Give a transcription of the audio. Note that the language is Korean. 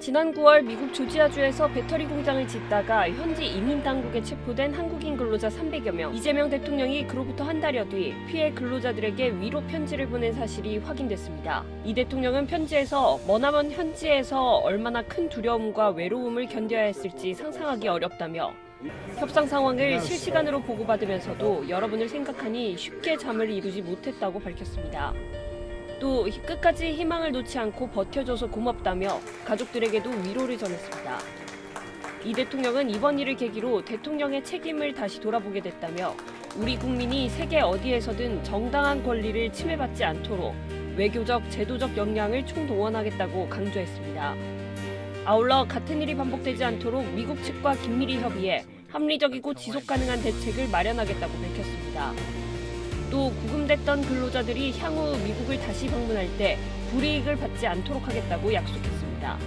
지난 9월 미국 조지아주에서 배터리 공장을 짓다가 현지 이민 당국에 체포된 한국인 근로자 300여 명. 이재명 대통령이 그로부터 한 달여 뒤 피해 근로자들에게 위로 편지를 보낸 사실이 확인됐습니다. 이 대통령은 편지에서 머나먼 현지에서 얼마나 큰 두려움과 외로움을 견뎌야 했을지 상상하기 어렵다며 협상 상황을 실시간으로 보고받으면서도 여러분을 생각하니 쉽게 잠을 이루지 못했다고 밝혔습니다. 또 끝까지 희망을 놓지 않고 버텨줘서 고맙다며 가족들에게도 위로를 전했습니다. 이 대통령은 이번 일을 계기로 대통령의 책임을 다시 돌아보게 됐다며 우리 국민이 세계 어디에서든 정당한 권리를 침해받지 않도록 외교적, 제도적 역량을 총동원하겠다고 강조했습니다. 아울러 같은 일이 반복되지 않도록 미국 측과 긴밀히 협의해 합리적이고 지속 가능한 대책을 마련하겠다고 밝혔습니다. 또 구금됐던 근로자들이 향후 미국을 다시 방문할 때 불이익을 받지 않도록 하겠다고 약속했습니다.